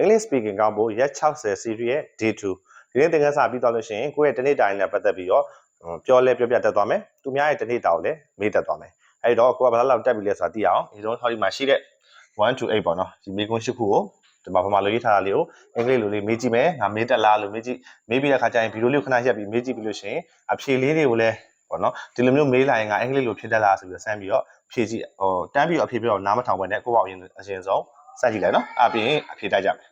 English speaking ကောင်းဖို့ရက်60 series ရဲ့ day 2ဒီနေ့သင်ခန်းစာပြီးသွားလို့ရှိရင်ကိုယ့်ရဲ့တနေ့တိုင်းနဲ့ပတ်သက်ပြီးတော့ပြောလဲပြောပြတတ်သွားမယ်သူများရဲ့တနေ့တောင်လည်းမေးတတ်သွားမယ်အဲ့တော့ကိုကဘာလောက်တက်ပြီလဲဆိုတာသိအောင်ဒီတော့ဟောဒီမှာရှိတဲ့1 to 8ပေါ့နော်ဒီမေးခွန်း၈ခုကိုဒီမှာဘာမှလိုရေးထားတာလေးကိုအင်္ဂလိပ်လိုလေးမေးကြည့်မယ်ငါမေးတက်လားလို့မေးကြည့်မေးပြီးတဲ့ခါကျရင်ဗီဒီယိုလေးကိုခဏရက်ပြီးမေးကြည့်ပြီးလို့ရှိရင်အဖြေလေးတွေကိုလည်းပေါ့နော်ဒီလိုမျိုးမေးလာရင်ငါအင်္ဂလိပ်လိုဖြစ်တတ်လားဆိုပြီးတော့စမ်းပြီးတော့ဖြေကြည့်ဟိုတန်းပြီးတော့အဖြေပြတော့နားမထောင်ဘဲနဲ့ကိုယ့်ဘောက်အရင်အရင်ဆုံးစကြည့်လိုက်နော်အပြင်အဖြေတိုက်ကြမယ်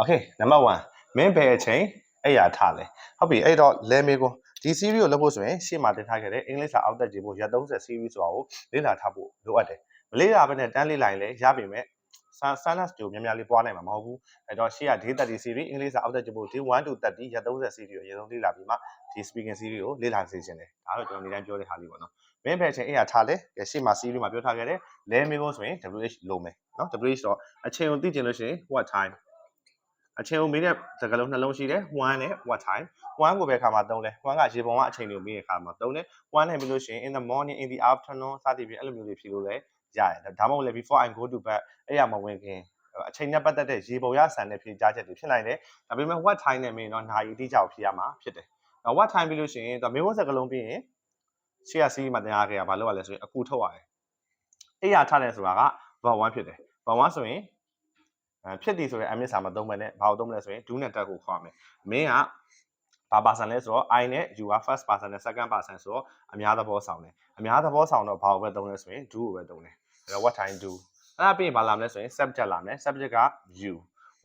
Okay နံပါတ်1မင်းဘယ်အချိန်အဲ့ရထားလဲဟုတ်ပြီအဲ့တော့လဲမေကိုဒီ series ကိုလုပ်ဖို့ဆိုရင်ရှေ့မှာတင်ထားခဲ့တဲ့အင်္ဂလိပ်စာအောက်တက်ကြည့်ဖို့ရက်30 series ဆိုတာကိုလေ့လာထားဖို့လိုအပ်တယ်မလေ့လာဘဲနဲ့တန်းလေးလိုက်လဲရပြီမဲ့ silence ကိုများများလေးပွားနိုင်မှာမဟုတ်ဘူးအဲ့တော့ရှေ့က day 30 series အင်္ဂလိပ်စာအောက်တက်ကြည့်ဖို့ day 1 to 30ရက်30 series ကိုအရင်ဆုံးလေ့လာပြီးမှဒီ speaking series ကိုလေ့လာစေချင်တယ်ဒါတော့ကျွန်တော်နေတိုင်းပြောတဲ့ဟာလေးပေါ့နော်မင်းဘယ်အချိန်အဲ့ရထားလဲရှေ့မှာ series မှာပြောထားခဲ့တဲ့လဲမေကိုဆိုရင် WH လိုမယ်နော် WH တော့အချိန်ကိုသိချင်လို့ရှိရင် what time အချိန်ကိုမေးတဲ့စကားလုံးနှလုံးရှိတယ်1နဲ့ what time 1ကိုပဲခါမှာသုံးလဲ1ကရေပုံကအချိန်ကိုမေးတဲ့ခါမှာသုံးတယ်1နဲ့ပြီးလို့ရှိရင် in the morning in the afternoon စသည်ဖြင့်အဲ့လိုမျိုးတွေဖြေလို့လည်းရတယ်ဒါမှမဟုတ်လည်း before i go to bed အဲ့ရမဝင်ခင်အချိန်နဲ့ပတ်သက်တဲ့ရေပုံရဆန်တဲ့ဖြေကြားချက်တွေဖြစ်နိုင်တယ်ဒါပေမဲ့ what time နဲ့မင်းတော့နာရီအတိအကျကိုဖြေရမှာဖြစ်တယ်နော် what time ပြီးလို့ရှိရင်သူမေးဖို့စကားလုံးပြီးရင်ရှေ့ကစီးမှာတင်ရခဲ့ရဘာလို့ ਆ လဲဆိုရင်အကူထုတ်ရတယ်အဲ့ရထားတယ်ဆိုတာက verb 1ဖြစ်တယ် verb 1ဆိုရင်အဲ ဖြစ်တည်ဆိုတဲ့အမြင့်စာမသုံးဘဲနဲ့ဘာလို့သုံးမလဲဆိုရင် do နဲ့တက်ကိုခေါ်မယ်မင်းကဘာ person လဲဆိုတော့ I နဲ့ you က first person နဲ့ second person ဆိုတော့အများသဘောဆောင်တယ်အများသဘောဆောင်တော့ဘာကိုပဲသုံးလဲဆိုရင် do ကိုပဲသုံးတယ်အဲတော့ what time do အဲ့ဒါပြီးရင်ဘာလာမလဲဆိုရင် subject လာမယ် subject က you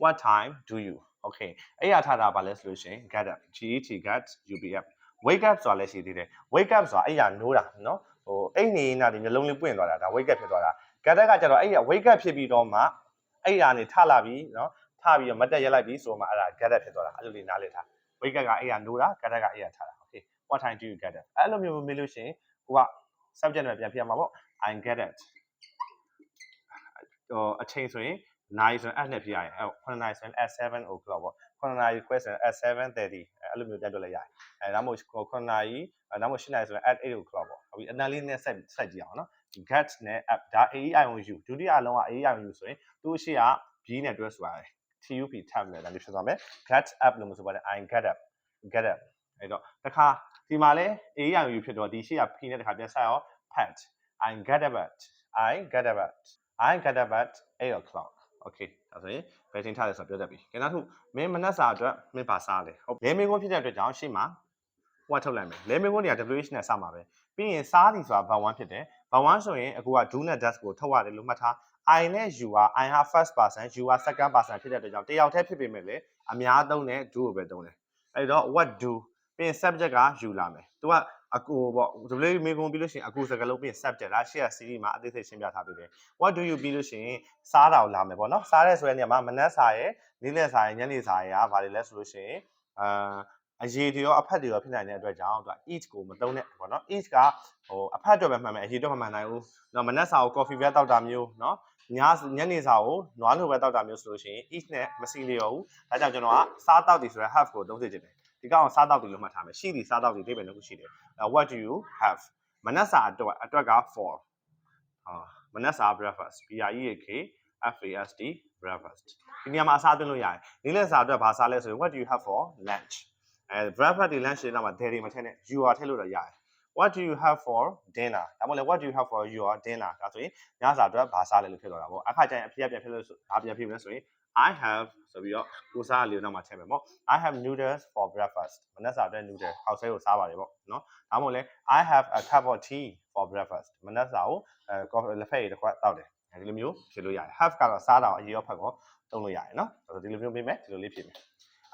what time do you okay အဲ့ရထားတာဘာလဲဆိုလို့ရှိရင် get up get get you be up wake up ဆိုတာလည်းရှိသေးတယ် wake up ဆိုတာအဲ့ရနိုးတာနော်ဟိုအိတ်နေနေတာဒီမျိုးလုံးလေးပွင့်သွားတာဒါ wake up ဖြစ်သွားတာ get up ကကျတော့အဲ့ရ wake up ဖြစ်ပြီးတော့မှ အဲ့ရနေထလာပြီးနော်ထပြီးတော့မတက်ရက်လိုက်ပြီးဆိုမှအဲ့ဒါ get up ဖြစ်သွားတာအဲ့လိုလေးနားလည်ထား wake up ကအဲ့ရနိုးတာ get up ကအဲ့ရထတာ okay what time do you get up အဲ့လိုမျိုးမေးလို့ရှိရင်ကိုက subject နဲ့ပြန်ပြရမှာပေါ့ i get it ဟိုအချိန်ဆိုရင်နိုင်ဆိုရင် at နဲ့ပြရရင်အဲ့9နိုင်ဆိုရင် at 7 o'clock ပေါ့9နာရီ question at 7:30အဲ့လိုမျိုးတက်တွက်လိုက်ရတယ်အဲဒါမှမဟုတ်9နာရီအဲဒါမှမဟုတ်10နာရီဆိုရင် at 8 o'clock ပေါ့ဟုတ်ပြီအနံလေးနဲ့ဆက်ဆက်ကြည့်အောင်နော် get နဲ့ app ဒါ AEIOU ဒုတိယအလုံးက AEIOU ဆိုရင်သူ့အရှိက B နဲ့တွဲဆိုရတယ် TUP tab နဲ့ဒါလေးဖြစ်သွားမယ် get app လို့မဆိုပါနဲ့ I get up get up အဲ့တော့တခါဒီမှာလဲ AEIOU ဖြစ်တော့ဒီရှိက P နဲ့တခါပြန်ဆက်အောင် pet I get up at I get up at I get up at 8 o'clock okay ဒါဆိုရင်ဘယ်ချိန်ထားလဲဆိုတော့ပြောတတ်ပြီ။ကျန်နောက်တစ်မင်းမနက်စာအတွက်မင်းပါစားလဲ။ဟုတ်လဲမင်းကုန်းဖြစ်တဲ့အတွက်ကြောင့်ရှေ့မှာဟိုကထုတ်လိုက်မယ်။လဲမင်းကုန်းတွေက WH နဲ့စမှာပဲ။ပြီးရင်စားသည်ဆိုတာ verb 1ဖြစ်တယ်။ verb 1ဆိုရင်အခုက do နဲ့ does ကိုထုတ်ရတယ်လို့မှတ်ထား။ I နဲ့ you က I ဟာ first person you က second person ဖြစ်တဲ့အတွက်ကြောင့်တယောက်တည်းဖြစ်ပေမဲ့လည်းအများသုံးတဲ့ do ကိုပဲသုံးတယ်။အဲဒီတော့ what do ပြီးရင် subject က you လာမယ်။ तू ကအကူပေါ့ W မေကွန်ပြီးလို့ရှိရင်အကူစကားလုံးပြီး subject ဒါရှေ့က series မှာအသေးစိတ်ရှင်းပြထားပေးတယ် what do you ပြီးလို့ရှိရင်စားတာကိုလာမယ်ပေါ့နော်စားတဲ့ဆိုတဲ့နေရာမှာမနက်စာရဲ့နေ့လယ်စာရဲ့ညနေစာရဲ့ကဘာတွေလဲဆိုလို့ရှိရင်အာ အရေတွေရောအဖက်တွေရောဖြစ်နိုင်တဲ့အတွက်ကြောင့်သူက each ကိုမသုံးနဲ့ပေါ့နော် each ကဟိုအဖက်အတွက်ပဲမှန်မယ်အရေအတွက်မမှန်နိုင်ဘူးနော်မနက်စာကို coffee ပဲတောက်တာမျိုးနော်ညညနေစာကိုနွားလိုပဲတောက်တာမျိုးဆိုလို့ရှိရင် each နဲ့မစီလျော်ဘူးဒါကြောင့်ကျွန်တော်ကစားတောက်တယ်ဆိုရင် half ကိုသုံးစေချင်တယ်ဒီကောင်စားတောက်တယ်လို့မှတ်ထားမယ်ရှိသည်စားတောက်တယ်ဒီပဲလို့ရှိတယ် what do you have မနက်စာအတွက်အတွက်က for ဟာမနက်စာ breakfast b r e a k f a s t breakfast ဒီနေရာမှာအစားသွင်းလို့ရတယ်နေ့လယ်စာအတွက်ဘာစားလဲဆိုရင် what do you have for lunch အဲ breakfast ဒီ lunch တွေနောက်မှာ dairy မထည့်နဲ့ you are ထည့်လို့တော့ရတယ် what do you have for dinner ဒါမှမဟုတ် what do you have for your dinner ဒါဆိုရင်ညစာအတွက်ဘာစားလဲလို့ဖြစ်တော့တာပေါ့အခါကျရင်အဖေကပြန်ဖြစ်လို့ဘာပြန်ဖြစ်မလဲဆိုရင် I have ဆိုပြီးတော့ကိုစားလေးနောက်မှာထည့်မယ်ပေါ့ I have noodles for breakfast မနက်စာအတွက် noodle ဟောက်ဆဲကိုစားပါတယ်ပေါ့နော်ဒါမှမဟုတ်လဲ I have a cup of tea for breakfast မနက်စာကိုအဲ coffee လက်ဖက်ရည်တစ်ခွက်တောက်တယ်ဒီလိုမျိုးဖြေလို့ရတယ် have ကတော့စားတာအရေးရောဖက်ကောသုံးလို့ရတယ်နော်ဆိုတော့ဒီလိုမျိုးပြင်မယ်ဒီလိုလေးဖြေမယ်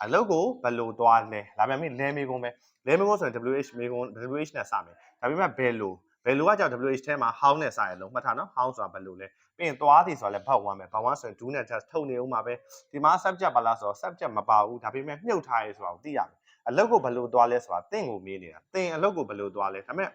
အလုပ်ကိုဘယ်လိုသွားလဲလာပြန်ပြီလဲမေးကုန်ပဲလဲမေးကုန်ဆိုရင် WH မေးကုန် WH နဲ့စမယ်ဒါပေမဲ့ဘယ်လိုဘယ်လိုကကြောင့် WH ထဲမှာ how နဲ့စရလုံးမှတ်ထားနော် how ဆိုတာဘယ်လိုလဲပြီးရင်သွားသည်ဆိုတာလည်းဘောက်ဝမ်းပဲဘောက်ဝမ်းဆိုရင် do နဲ့ just ထုတ်နေအောင်ပါပဲဒီမှာ subject ပါလားဆိုတော့ subject မပါဘူးဒါပေမဲ့မြုပ်ထားရဲဆိုတာကိုသိရမယ်အလုပ်ကိုဘယ်လိုသွားလဲဆိုတာသင်ကိုမေးနေတာသင်အလုပ်ကိုဘယ်လိုသွားလဲဒါပေမဲ့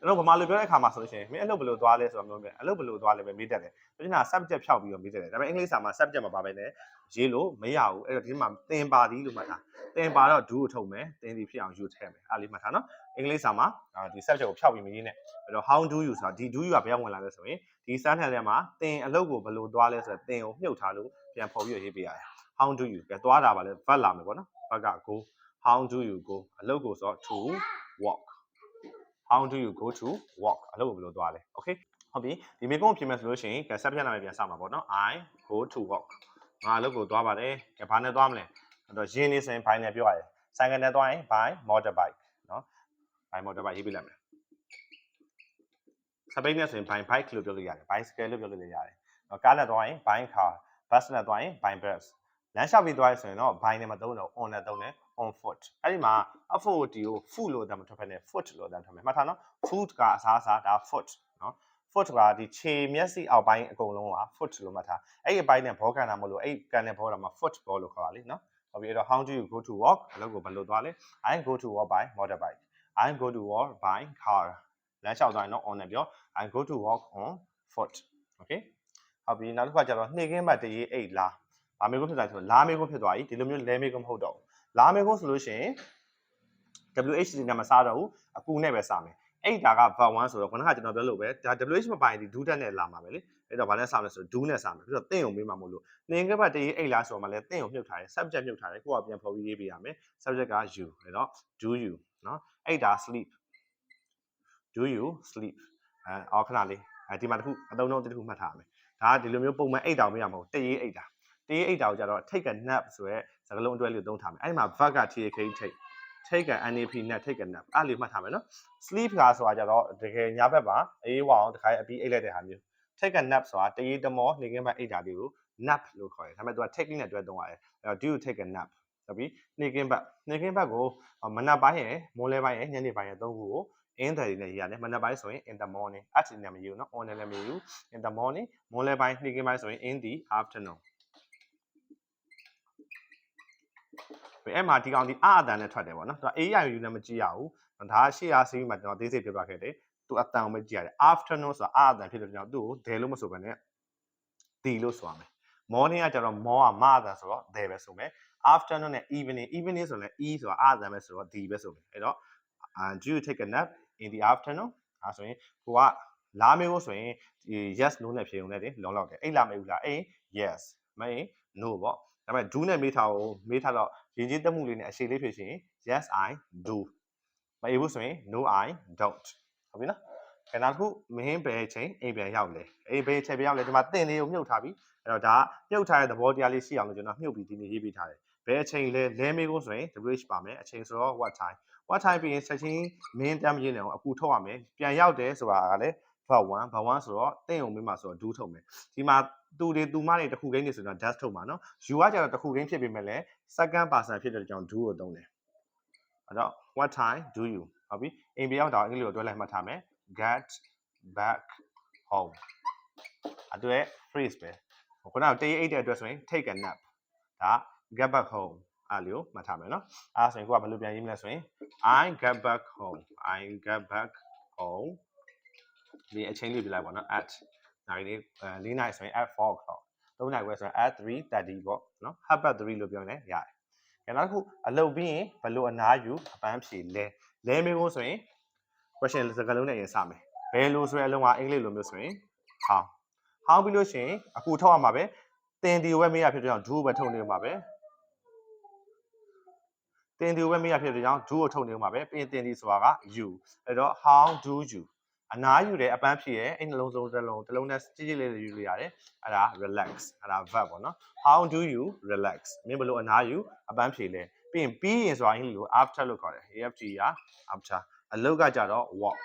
ကျွန်တော်ဗမာလိုပြောတဲ့အခါမှာဆိုလို့ရှိရင်မင်းအလုပ်ဘယ်လိုသွားလဲဆိုတော့မျိုးပဲအလုပ်ဘယ်လိုသွားလဲပဲမေးတတ်တယ်ပြဿနာ subject ဖြောက်ပြီးတော့မေးတတ်တယ်ဒါပေမဲ့အင်္ဂလိပ်စာမှာ subject မှာပါပဲနဲ့ရေးလို့မရဘူးအဲ့တော့ဒီမှာသင်ပါသည်လို့မှတ်ထားသင်ပါတော့ do ကိုထုတ်မယ်သင်ဒီဖြစ်အောင်ယူထည့်မယ်အားလေးမှတ်ထားနော်အင်္ဂလိပ်စာမှာဒီ subject ကိုဖြောက်ပြီးမရေးနဲ့အဲ့တော့ how do you ဆိုတာဒီ do you ကဘယ်ရောက်ဝင်လာလဲဆိုရင်ဒီ sentence ထဲမှာသင်အလုပ်ကိုဘယ်လိုသွားလဲဆိုတော့သင်ကိုမြုပ်ထားလို့ပြန်ဖော်ပြီးရေးပေးရတယ် how do you ကသွားတာပါလဲ verb လာမယ်ပေါ့နော် verb က go how do you go အလုပ်ကိုဆိုတော့ to walk how do you go to walk အလုပ်ကိုဘယ်လိုသွားလဲ okay ဟုတ်ပြီဒီမေကုန်းပြင်မယ်ဆိုလို့ရှိရင်က subject နာမည်ပြန်စမှာပေါ့နော် i go to walk ငါအလုပ်ကိုသွားပါတယ်ကဘာနဲ့သွားမလဲအဲ့တော့ရင်းနေစင်ဘိုင်းနဲ့ပြောရတယ်ဆိုင်ကနဲ့သွားရင် by motorbike နော် by motorbike ရေးပြလိုက်မယ်စပိတ်နဲ့ဆိုရင် by bike လို့ပြောလို့ရတယ် bicycle လို့ပြောလို့လည်းရတယ်နော်ကားနဲ့သွားရင် by car bus နဲ့သွားရင် by bus လမ်းလျှောက်ပြီးသွားရဆိုရင်တော့ by နဲ့မသုံးတော့ on နဲ့သုံးတယ် on foot အဲ့ဒီမှာ foot ကို foot လို့အတမ်းမထွက်ဖက်နဲ့ foot လို့အတမ်းထွက်မယ်မှတ်ထားနော် foot ကအစားအစားဒါ foot နော် foot ကဒီခြေမျက်စိအောက်ပိုင်းအကုန်လုံးက foot လို့မှတ်ထားအဲ့ဒီအပိုင်းနဲ့ဘောကန်တာမလို့အဲ့ကန်တဲ့ဘောတာမှာ foot ball လို့ခေါ်တာလေနော်ဟုတ်ပြီအဲ့တော့ how do you go to walk အလုပ်ကိုဘယ်လိုသွားလဲ I go to walk by motorbike I go to walk by car လမ်းလျှောက်သွားရင်တော့ on နဲ့ပြော I go to walk on foot okay ဟုတ်ပြီနောက်တစ်ခါကျတော့နှိမ့်ခင်းဘတ်တရေးအိတ်လား လာမေကုန်းဖြစ်သွားဆိုလာမေကုန်းဖြစ်သွားပြီဒီလိုမျိုးလဲမေကုန်းမဟုတ်တော့ဘူးလာမေကုန်းဆိုလို့ရှိရင် WH နဲ့မစားတော့ဘူးအကူနဲ့ပဲစားမယ်အဲ့ဒါက verb 1ဆိုတော့ခုနကကျွန်တော်ပြောလို့ပဲဒါ WH မပိုင်ဒီ do တက်နဲ့လာမှာပဲလေအဲ့တော့ဘာနဲ့စားမလဲဆိုတော့ do နဲ့စားမယ်ပြီးတော့သင်ကိုမေးမှာမဟုတ်လို့နှင်ကပတ်တရေးအိတ်လားဆိုတော့မှလည်းသင်ကိုမြုပ်ထားတယ် subject မြုပ်ထားတယ်ကိုကပြန်ဖော်ပြီးရေးပေးရမယ် subject က you အဲ့တော့ do you နော်အဲ့ဒါ sleep do you sleep အဲအော်ခဏလေးအဲဒီမှာတစ်ခုအသုံးလုံးတစ်ခုမှတ်ထားရမယ်ဒါကဒီလိုမျိုးပုံမှန်အိတ်တောင်မရမဟုတ်တရေးအိတ်တာ TA 8တာကိုကြတော့ take a nap ဆိုရဲစကားလုံးအတွဲလေးသုံးထားမယ်အဲ့ဒီမှာ verb က take take take a nap နဲ့ take a nap အဲ့လေးမှတ်ထားမယ်နော် sleep ကဆိုတာကြတော့တကယ်ညဘက်ပါအေးဝအောင်တခါအပြီးအိတ်လိုက်တဲ့ဟာမျိုး take a nap ဆိုတာတရေတမောနေခင်းဘက်အိတ်တာလေးကို nap လို့ခေါ်တယ်ဒါပေမဲ့ तू take နဲ့တွဲသုံးရတယ်အဲ့တော့ do you take a nap ဆိုပြီးနေခင်းဘက်နေခင်းဘက်ကိုမနက်ပိုင်းရယ်မိုးလယ်ပိုင်းရယ်ညနေပိုင်းရယ်သုံးခုကို in the နဲ့ရေးရတယ်မနက်ပိုင်းဆိုရင် in the morning အဲ့ဒီနဲ့မယူနော် on နဲ့လည်းမယူ in the morning မိုးလယ်ပိုင်းနေခင်းပိုင်းဆိုရင် in the afternoon အဲ့မှာဒီကောင်ဒီအအတန်နဲ့ထွက်တယ်ပေါ့နော်သူက A ရယူနဲ့မကြည့်ရဘူးဒါရှေ့အားစီးမှာကျွန်တော်သေးစိတ်ပြပြခဲ့တယ်သူအတန်ကိုပဲကြည့်ရတယ် afternoon ဆိုတာအအတန်ဖြစ်လို့ကျွန်တော်သူ့ကိုဒဲလို့မဆိုဘဲနဲ့ဒီလို့ဆိုရမယ် morning ကကျတော့ more ကမအတန်ဆိုတော့ဒဲပဲဆိုမယ် afternoon နဲ့ evening evening ဆိုလည်း e ဆိုတာအအတန်ပဲဆိုတော့ဒီပဲဆိုမယ်အဲ့တော့ and do you take a nap in the afternoon အဲဆိုရင်ကိုကလာမေးဖို့ဆိုရင်ဒီ yes no နဲ့ဖြေုံနဲ့တင်လုံလောက်တယ်အိတ်လာမေးဘူးလားအေး yes မအေး no ပေါ့ဒါပေမဲ့ do နဲ့မေးထားကိုမေးထားတော့ ရင်းချင်းတက်မှုလေးနဲ့အရှိလေးဖြစ်ရှင် yes i do မအေးဘူးဆိုရင် no i don't ဟုတ်ပြီနော်ခဏတစ်ခုမင်းဘယ်ချိန်အိမ်ပြန်ရောက်လဲအိမ်ဘယ်ချိန်ပြန်ရောက်လဲဒီမှာတင်လေးကိုမြုပ်ထားပြီအဲ့တော့ဒါမြုပ်ထားတဲ့သဘောတရားလေးရှိအောင်လို့ကျွန်တော်မြုပ်ပြီးဒီနေ့ရေးပေးထားတယ်ဘယ်အချိန်လဲလဲမေးဖို့ဆိုရင် wh ပါမယ်အချိန်ဆိုတော့ what time what time ပြီးရင်ချက်ချင်းမင်းတမ်းမရင်းနေအောင်အကူထုတ်ရမယ်ပြန်ရောက်တယ်ဆိုတာကလည်း verb 1 verb 1ဆိုတော့တင့်ုံမင်းမှာဆိုတော့ do ထုတ်မယ်ဒီမှာ သူတွေသူမတွေတစ်ခုကိန်းနေဆိုတော့ dash ထုတ်မှာနော် you ကကျတော့တစ်ခုကိန်းဖြစ်ပေမဲ့လည်း second person ဖြစ်တဲ့ကြောင့် do ကိုသုံးတယ်အဲ့တော့ what time do you ဟုတ်ပြီအိမ်ပြောင်းတော့အင်္ဂလိပ်ကိုတွဲလိုက်မှတ်ထားမယ် get back home အတွက် phrase ပဲခုနကတေးအိတ်တဲ့အတွက်ဆိုရင် take a nap ဒါ get back home အားလေးကိုမှတ်ထားမယ်နော်အဲဒါဆိုရင်ကိုကဘယ်လိုပြန်ရေးမလဲဆိုရင် I get back home I get back home ဒီအချိန်လေးပြလိုက်ပါနော် at နိုင်လေး၄နိုင်ဆိုရင် at 4 o'clock ၃နိုင်ခွဲဆိုရင် at 3:30ပေါ့နော် half past 3လို့ပြောရင်ရတယ်။ကျွန်တော်အခုအလုပ်ပြီးရင်ဘယ်လိုအနားယူအပန်းဖြေလဲလဲမေးဖို့ဆိုရင် question စကားလုံးနဲ့ရင်စမယ်။ဘယ်လိုဆိုတဲ့အလုံးကအင်္ဂလိပ်လိုမျိုးဆိုရင် how how ပြီးလို့ရှိရင်အခုထောက်ရမှာပဲတင်ဒီဝဲမေးရဖြစ်တဲ့ကြောင့် do ပဲထုတ်နေမှာပဲတင်ဒီဝဲမေးရဖြစ်တဲ့ကြောင့် do ကိုထုတ်နေမှာပဲပြင်တင်ဒီဆိုတာက you အဲ့တော့ how do you အနားယူတယ်အပန်းဖြေတယ်အဲ့နှလုံးစုံတစ်လုံးတစ်လုံးနဲ့ကြည့်ကြည့်လေးယူလို့ရတယ်အဲ့ဒါ relax အဲ့ဒါ verb ပေါ့နော် how do you relax မင်းဘယ်လိုအနားယူအပန်းဖြေလဲပြီးရင်ပြီးရင်ဆိုတာအင်္ဂလိပ်လို after လို့ခေါ်တယ် aft က after အလုပ်ကကြတော့ walk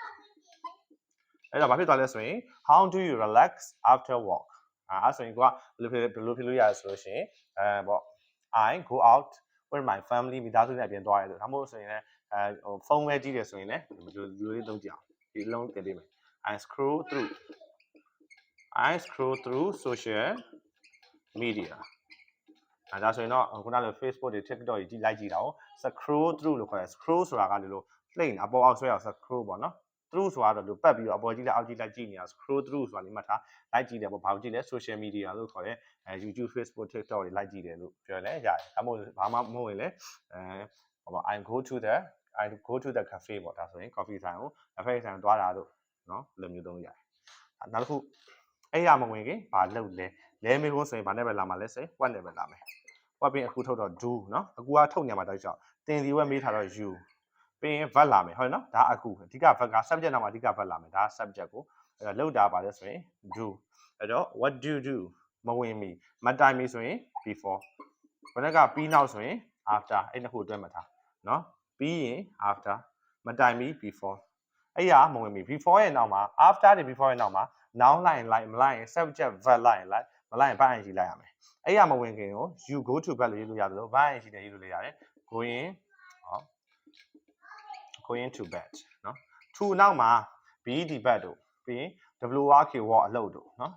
အဲ့တော့ဘာဖြစ်သွားလဲဆိုရင် how do you relax after walk အဲအဲ့ဆိုရင်ကိုကဘယ်လိုဖြစ်ဘယ်လိုဖြစ်လို့ရလဲဆိုလို့ရှိရင်အဲပေါ့ I go out with my family မိသားစုနဲ့အပြင်သွားရတယ်ဒါမှမဟုတ်ဆိုရင်လည်းအဲဟိုဖုန်းပဲကြည့်တယ်ဆိုရင်လည်းဒီလိုလူလေးသုံးကြည့်အောင် ဒီလုံးတင်ပေးမယ် I scroll through I scroll through social media အဲဒါဆိုရင်တော့ခုနလို Facebook တွေ TikTok တွေကြည့်လိုက်ကြည့်တာကို scroll through လို့ခေါ်တယ် scroll ဆိုတာကလေလို့ plane အပေါ်အောက်ဆွဲအောင် scroll ပေါ့နော် through ဆိုတာတော့လူပတ်ပြီးတော့အပေါ်ကြီးလိုက်အောက်ကြီးလိုက်ကြည့်နေတာ scroll through ဆိုတာဒီမှာထားလိုက်ကြည့်တယ်ပေါ့ဘာလို့ကြည့်လဲ social media လို့ခေါ်တဲ့အဲ YouTube Facebook TikTok တွေလိုက်ကြည့်တယ်လို့ပြောလဲရတယ်ဒါမှမဟုတ်ဘာမှမဟုတ်ရင်လည်းအဲဟိုပါ I go to the I go to the cafe ပေါ့ဒါဆိုရင် coffee ဆိုင်ကို cafe ဆိုင်ကိုသွားတာတို့နော်ဒီလိုမျိုးသုံးရတယ်နောက်တစ်ခုအဲ့ရမဝင်ခင်ဘာလုပ်လဲလဲမေကုန်းဆိုရင်ဘာနဲ့ပဲလာမှာလဲဆိုရင် what နဲ့ပဲလာမယ် what ပြင်အခုထုတ်တော့ do နော်အခုကထုတ်ညမှာတောက်ချောက်တင်ဒီဝက်မေးထားတော့ you ပြင် verb လာမယ်ဟုတ်နော်ဒါအခုအဓိက verb က subject နာမှာအဓိက verb လာမယ်ဒါ subject ကိုအဲ့တော့လောက်တာပါလဲဆိုရင် do အဲ့တော့ what do you do မဝင်မီမတိုင်မီဆိုရင် before ဘယ်နှကပြီးနောက်ဆိုရင် after အဲ့နှစ်ခုအတွဲမှာထားနော် ပြီးရင် after မတိုင်ပြီး before အဲ့ရမဝင်ပြီ before ရဲ့နောက်မှာ after တွေ before ရဲ့နောက်မှာ noun လိုက်ရင်လိုက်မလိုက်ရင် subject verb လိုက်ရင်လိုက်မလိုက်ရင် verb ing လိုက်ရမယ်အဲ့ရမဝင်ခင်ကို you go to verb လေးရေးလို့ရတယ်လို့ verb ing နဲ့ရေးလို့လည်းရတယ် going ဟော going to bed နော် to နောက်မှာ be the bed တို့ပြီးရင် wrk walk အလုပ်တို့နော်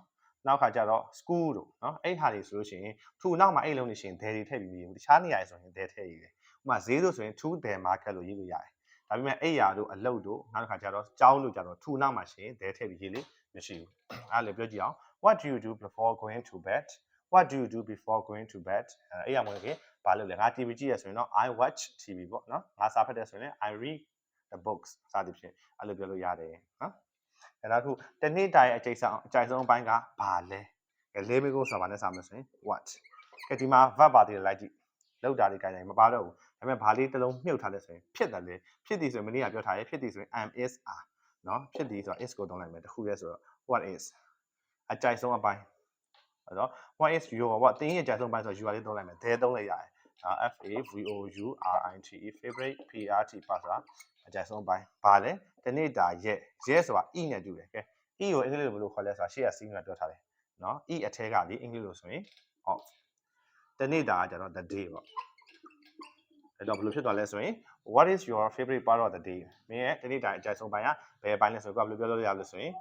နောက်ခါကျတော့ school တို့နော်အဲ့ဟာတွေဆိုလို့ရှိရင် to နောက်မှာအဲ့လုံးနေရှင် there တွေထည့်ပြီးပြီးတခြားနေရာတွေဆိုရင် there ထည့်ရေးတယ် ဥပမာဈေးတို့ဆိုရင် to there market လို့ရေးလို့ရတယ်ဒါပေမဲ့အဲ့ရာတို့အလုပ်တို့နောက်တစ်ခါကျတော့ကျောင်းတို့ကျတော့ to နောက်မှာရှင် there ထည့်ပြီးရေးလေမရှိဘူးအဲ့ဒါလည်းပြောကြည့်အောင် what do you do before going to bed what do you do before going to bed အဲ့ရမလို့ကဘာလုပ်လဲငါ TV ကြည့်ရဆိုရင်တော့ I watch TV ပေါ့နော်ငါစာဖတ်တယ်ဆိုရင် I read the books စသဖြင့်အဲ့လိုပြောလို့ရတယ်နော်အဲနောက်ခုတနေ့တိုင်အကျိတ်ဆောင်အကျိုက်ဆုံးအပိုင်းကဘာလဲအဲလေးမိကုဆိုတာဘာနဲ့စာမလို့ဆိုရင် what ကဲဒီမှာ verb ပါတည်းလိုက်ကြည့် လောက်တာတွေကြိုင်တယ်မပါတော့ဘူးဒါပေမဲ့ဘာလေးတစ်လုံးမြုပ်ထားလဲဆိုရင်ဖြစ်တယ်လေဖြစ်သည်ဆိုရင်မနေ့ကပြောထားရဲဖြစ်သည်ဆိုရင် am is are နော်ဖြစ်သည်ဆိုတာ is ကိုသုံးလိုက်မယ်တခုရဲဆိုတော့ what is အကြိုက်ဆုံးအပိုင်းအဲ့တော့ what is your what တင်းရဲ့အကြိုက်ဆုံးအပိုင်းဆို you လေးသုံးလိုက်မယ် there သုံးလိုက်ရတယ်ဒါ F A V O U R I T E favorite P R T ပါဆိုတာအကြိုက်ဆုံးပိုင်းဘာလဲဒီနေ့တာရက်ရက်ဆိုတာ E နဲ့တူတယ်ကဲ E ကိုအင်္ဂလိပ်လိုဘယ်လိုခေါ်လဲဆိုတာရှေ့က C မှာပြောထားတယ်နော် E အထဲကလေအင်္ဂလိပ်လိုဆိုရင် off ဒီနေ့တာကကျတော့ the day ပေါ့အဲ့တော့ဘယ်လိုဖြစ်သွားလဲဆိုရင် what is your favorite part of the day မင်းရဲ့ဒီနေ့တာအကြိုက်ဆုံးပိုင်းကဘယ်ပိုင်းလဲဆိုတော့ဘယ်လိုပြောလို့ရလဲဆိုရင်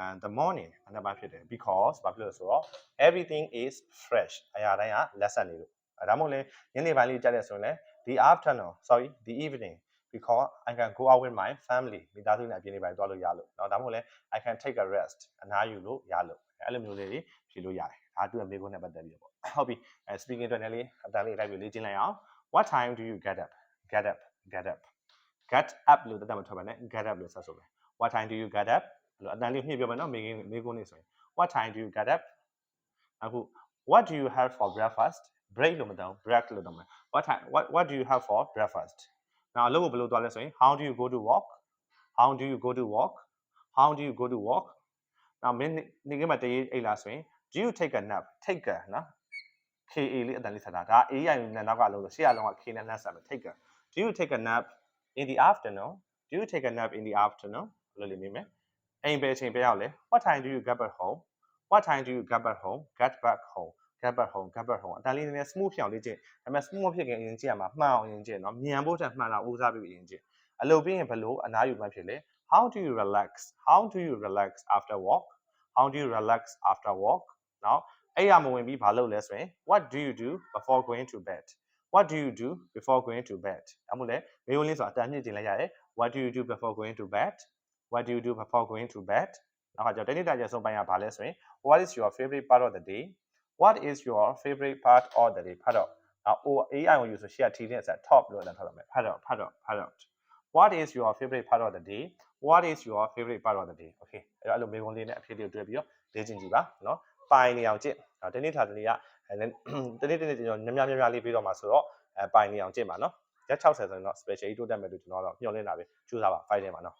and the morning အနက်ပိုင်းဖြစ်တယ် because ဘာဖြစ်လို့လဲဆိုတော့ everything is fresh အရာတိုင်းကလက်ဆက်နေလို့အဲဒါမှမဟုတ်လေညနေပိုင်းလေးကြားတယ်ဆိုရင်လည်း the afternoon sorry the evening because I can go out with my family မိသားစုနဲ့အပြင်နေပိုင်းသွားလို့ရလို့เนาะဒါမှမဟုတ်လေ I can take a rest အနားယူလို့ရလို့အဲ့လိုမျိုးလေးတွေဖြေလို့ရတယ် ဒါတူအမေကုန်းနဲ့ပတ်သက်ပြီးတော့ပေါ့ဟုတ်ပြီအဲ speaking အတွက်လည်းအတန်းလေးလိုက်ပြီးလေ့ကျင့်လိုက်အောင် what time do you get up get up get up get up လို့တက်တက်မထွက်ပါနဲ့ get up လို့ဆက်ဆိုမယ် what time do you get up လို့အတန်းလေးမြည့်ပြောမယ်နော်မေကုန်းမေကုန်းနေဆိုရင် what time do you get up အခု what do you have for breakfast break လို့မတောင်း break လို့တောင်းမယ် what time what what do you have for breakfast နောက်အလုပ်ကိုဘယ်လိုသွားလဲဆိုရင် how do you go to work how do you go to work how do you go to work နောက်မင်းနေကမှတရေးအိတ်လားဆိုရင် do you take a nap take a နော် KA လေးအတန်လေးဆက်တာဒါ AI နဲ့နောက်ကအလုပ်လို့ရှေ့အလုံးက K နဲ့လက်ဆက်မယ် take a do you take a nap in the afternoon do you take a nap in the afternoon လို့လေးမိမယ်အိမ်ပဲအချိန်ပဲရောက်လဲ what time do you get back home what time do you get back home get back home get back home get back home အတန်လေးနည်းနည်း smooth ဖြစ်အောင်လေ့ကျင့်ဒါပေမဲ့ smooth မဖြစ်ခင်အရင်ကျင့်ရမှာမှန်အောင်အရင်ကျင့်နော်မြန်ဖို့တက်မှန်တာဦးစားပြီးအရင်ကျင့်အလုပ်ပြီးရင်ဘယ်လိုအနားယူမှဖြစ်လဲ how do you relax how do you relax after work how do you relax after work နော်အဲ့ရမဝင်ပြီးဘာလုပ်လဲဆိုရင် what do you do before going to bed what do you do before going to bed ဒါမှမဟုတ်လေမေးဝင်လေးဆိုတာအတန်မြင့်ကျင်လိုက်ရတယ် what do you do before going to bed what do you do before going to bed နောက်ကကြောင့်တနေ့တာကျဆုံးပိုင်းကဘာလဲဆိုရင် what is your favorite part of the day what is your favorite part of the day ဖတ်တော့အော် AI ကိုယူဆိုရှေ့က T နဲ့ဆက် top လို့လည်းထားတော့မယ်ဖတ်တော့ဖတ်တော့ဖတ်တော့ what is your favorite part of the day what is your favorite part of the day okay အဲ့တော့အဲ့လိုမေးခွန်းလေးနဲ့အဖြေလေးကိုတွေ့ပြီးတော့လေ့ကျင့်ကြည့်ပါနော် ပိုင်နေအောင်ကြည့်နော်တနေ့ထားတနေ့ကတနေ့တနေ့ကျွန်တော်ညများများလေးပြီးတော့မှာဆိုတော့အဲပိုင်နေအောင်ကြည့်ပါနော်ရက်60ဆိုရင်တော့ special တိုးတက်မယ်လို့ကျွန်တော်တော့ညှော်လင့်တာပဲကြိုးစားပါ file ထဲမှာနော်